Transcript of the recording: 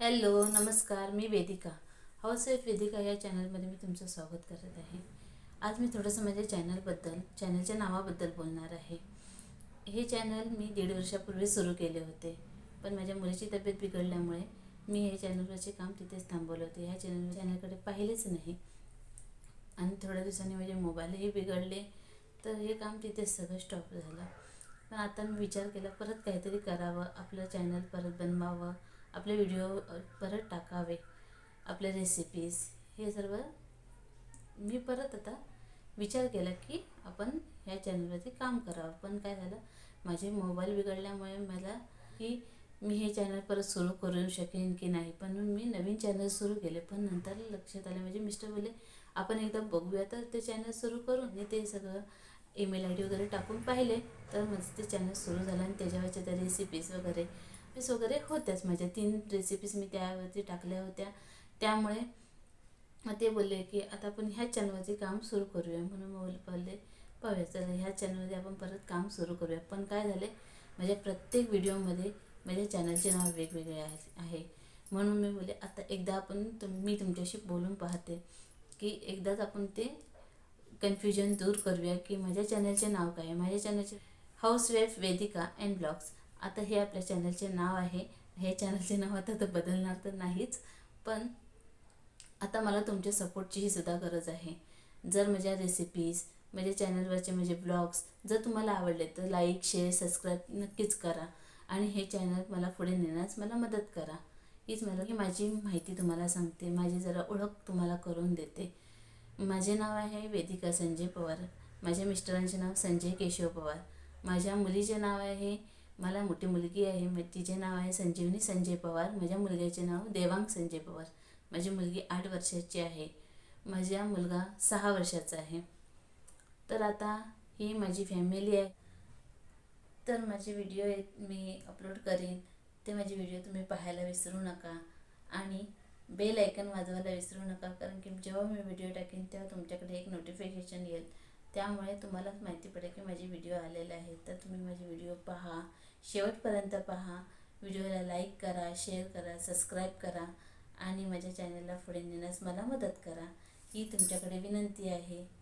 Hello नमस्कार मी Vedika. Housewife Vedika या चॅनलमध्ये मी तुमचं स्वागत करत आहे. आज मी थोडंसं माझ्या चॅनलबद्दल चॅनलच्या नावाबद्दल बोलणार आहे. हे चॅनल मी दीड वर्षापूर्वी सुरू केले होते पण माझ्या मुलीची तब्येत बिघडल्यामुळे मी हे चॅनलवरचे काम तिथेच थांबवले होते. ह्या चॅनल चॅनलकडे पाहिलेच नाही. आणि थोड्या दिवसांनी माझे मोबाईलही बिघडले तर हे काम तिथेच सगळं स्टॉप झालं. पण आता मी विचार केला परत काहीतरी करावं आपलं चॅनल परत बनवावं. आपले व्हिडिओ परत टाकावे. आपल्या रेसिपीज हे सर्व मी परत आता विचार केला की आपण ह्या चॅनलवरती काम करावं. पण काय झालं माझे मोबाईल बिघडल्यामुळे मला की मी हे चॅनल परत सुरू करू शकेन की नाही. पण मी नवीन चॅनल सुरू केले. पण नंतर लक्षात आले म्हणजे मिस्टर बोलले आपण एकदा बघूया तर ते चॅनल सुरू करून आणि ते सगळं ईमेल आय डी वगैरे टाकून पाहिले. तर माझं ते चॅनल सुरू झालं आणि त्याच्यावरच्या त्या रेसिपीज वगैरे रेसिपीज वगैरे होत्याच. माझ्या तीन रेसिपीज मी त्यावरती टाकल्या होत्या. त्यामुळे मग ते बोलले की आता आपण ह्या चॅनलवरती काम सुरू करूया. म्हणून मग बोलले पाहूया. चला ह्या चॅनलमध्ये आपण परत काम सुरू करूया. पण काय झाले माझ्या प्रत्येक व्हिडिओमध्ये माझ्या चॅनलचे नाव वेगवेगळे आहे म्हणून मी बोलले आता एकदा आपण तुम मी तुमच्याशी बोलून पाहते की एकदाच आपण ते कन्फ्युजन दूर करूया की माझ्या चॅनलचे नाव काय आहे. माझ्या चॅनलचे house wife Vedika and blogs आता हे आपल्या चॅनलचे नाव आहे. हे चॅनलचे नाव आता तर बदलणार तर नाहीच. पण आता मला तुमच्या सपोर्टचीही सुद्धा गरज आहे. जर माझ्या रेसिपीज माझ्या चॅनलवरचे माझे ब्लॉग्स जर तुम्हाला आवडले तर लाईक शेअर सबस्क्राईब नक्कीच करा. आणि हे चॅनल मला पुढे नेण्यास मला मदत करा. हीच मला ही माझी माहिती तुम्हाला सांगते. माझी जरा ओळख तुम्हाला करून देते. माझे नाव आहे वेदिका संजय पवार. माझ्या मिस्टरांचे नाव संजय केशव पवार. माझ्या मुलीचे नाव आहे मला मोठी मुलगी आहे मग तिचे नाव आहे संजीवनी संजय पवार माझ्या मुलग्याचे नाव देवांग संजय पवार. माझी मुलगी आठ वर्षाची आहे माझा मुलगा सहा वर्षाचा आहे. तर आता ही माझी फॅमिली आहे. तर माझे व्हिडिओ मी अपलोड करेन. ते माझे व्हिडिओ तुम्ही पाहायला विसरू नका. आणि बेल आयकन वाजवायला विसरू नका कारण की जेव्हा मी व्हिडिओ टाकेन तेव्हा तुमच्याकडे एक नोटिफिकेशन येईल. त्यामुळे तुम्हालाच माहिती पडेल की माझे व्हिडिओ आलेले आहेत. तर तुम्ही माझे व्हिडिओ पहा शेवटपर्यंत पहा. व्हिडिओला लाईक करा शेअर करा सबस्क्राईब करा आणि माझ्या चॅनलला पुढे नेण्यास मला मदत करा. ही तुमच्याकडे विनंती आहे.